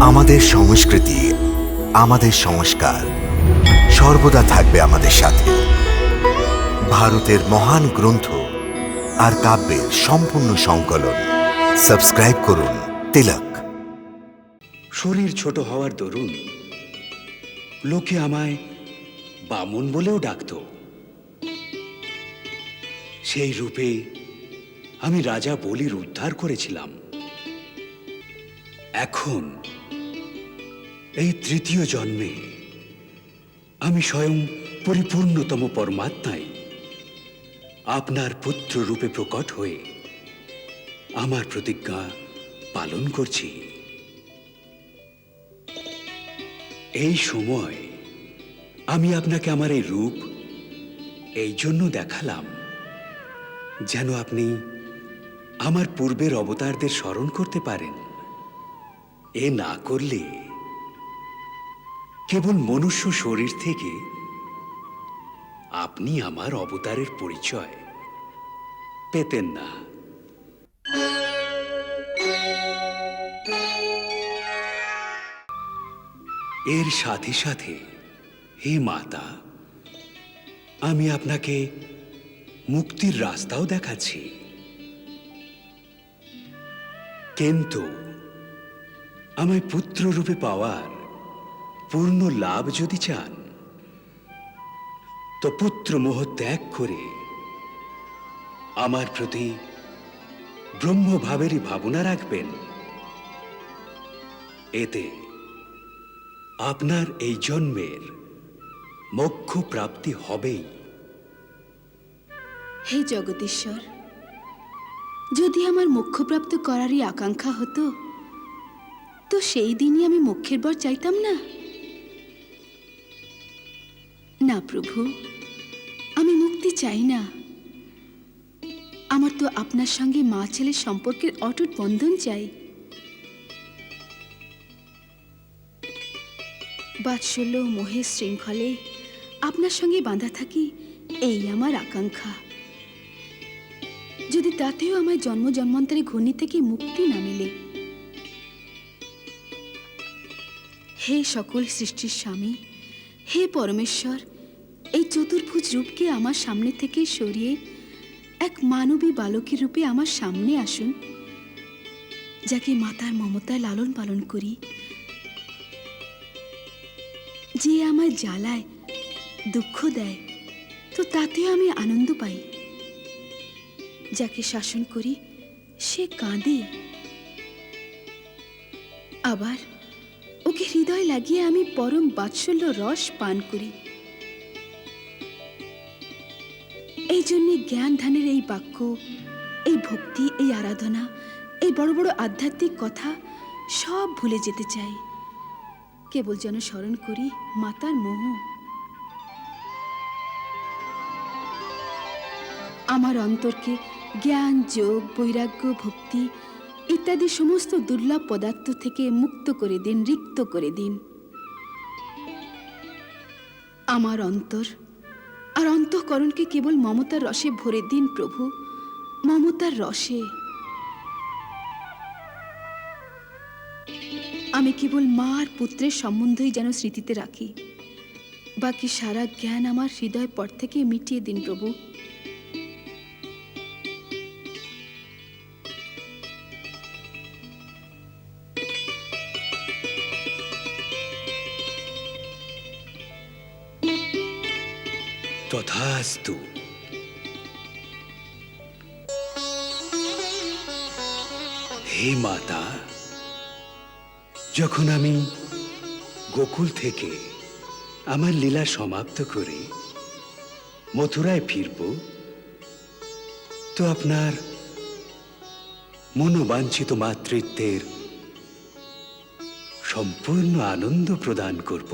আমাদের সংস্কৃতি, আমাদের সংস্কার সর্বদা থাকবে আমাদের সাথে। ভারতের মহান গ্রন্থ আর কাব্যের সম্পূর্ণ সংকলন। সাবস্ক্রাইব করুন তিলক। শরীর ছোট হওয়ার দরুন লোকে আমায় বামন বলেও ডাকত। সেই রূপে আমি রাজা বলির উদ্ধার করেছিলাম। এখন এই তৃতীয় জন্মে আমি স্বয়ং পরিপূর্ণতম পরমাত্মাই আপনার পুত্র রূপে প্রকট হয়ে আমার প্রতিজ্ঞা পালন করছি। এই সময় আমি আপনাকে আমার এই রূপ এই জন্য দেখালাম, যেন আপনি আমার পূর্বের অবতারদের স্মরণ করতে পারেন। এ না করলে কেবল মনুষ্য শরীর থেকে আপনি আমার অবতারের পরিচয় পেতেন না। এর সাথে সাথে, হে মাতা, আমি আপনাকে মুক্তির রাস্তাও দেখাচ্ছি। কিন্তু আমায় পুত্র রূপে পাওয়ার পূর্ণ লাভ যদি চান, তো পুত্র মোহ ত্যাগ করে আমার প্রতি ব্রহ্মভাবেরই ভাবনা রাখবেন। এতে আপনার এই জন্মের মোক্ষ প্রাপ্তি হবেই। হে জগদীশ্বর, যদি আমার মোক্ষপ্রাপ্ত করারই আকাঙ্ক্ষা হতো, তো সেই দিনই আমি মোক্ষের বর চাইতাম না? প্রভু। আমি মুক্তি চাই না। আমার তো আপনার সঙ্গে মা ছেলের সম্পর্কের অটুট বন্ধন চাই। বাৎসল্য মোহের শৃঙ্খলে আপনার সঙ্গে বাঁধা থাকি, এই আমার আকাঙ্ক্ষা। যদি তাতেও আমার জন্ম জন্মান্তরে ঘূর্ণি থেকে মুক্তি না মেলে। হে সকল সৃষ্টির স্বামী, হে পরমেশ্বর এই চতুর্ভুজ রূপকে আমার সামনে থেকে সরিয়ে এক মানবী বালকের রূপে আমার সামনে আসুন, যাকে মাতার মমতায় লালন পালন করি। যে আমায় জ্বালায়, দুঃখ দেয়, তো তাতেও আমি আনন্দ পাই। যাকে শাসন করি, সে কাঁদে। আবার ওকে হৃদয় লাগিয়ে আমি পরম বাৎসল্য রস পান করি। এই জন্যে জ্ঞান ধ্যানের এই বাক্য, এই ভক্তি, এই আরাধনা, এই বড় বড় আধ্যাত্মিক কথা সব ভুলে যেতে চাই। কেবল যেন স্মরণ করি মাতার মোহ। আমার অন্তরকে জ্ঞান, যোগ, বৈরাগ্য, ভক্তি ইত্যাদি সমস্ত দুর্লভ পদার্থ থেকে মুক্ত করে দিন, রিক্ত করে দিন। আমার অন্তর আর অন্তঃকরণকে কেবল মমতার রসে ভরে দিন প্রভু, মমতার রসে। আমি কেবল মা আর পুত্রের সম্বন্ধই যেন স্মৃতিতে রাখি। বাকি সারা জ্ঞান আমার হৃদয় পর থেকে মিটিয়ে দিন প্রভু। তথাস্তু। হে মাতা, যখন আমি গোকুল থেকে আমার লীলা সমাপ্ত করে মথুরায় ফিরব, তো আপনার মনোবাঞ্ছিত মাতৃত্বের সম্পূর্ণ আনন্দ প্রদান করব।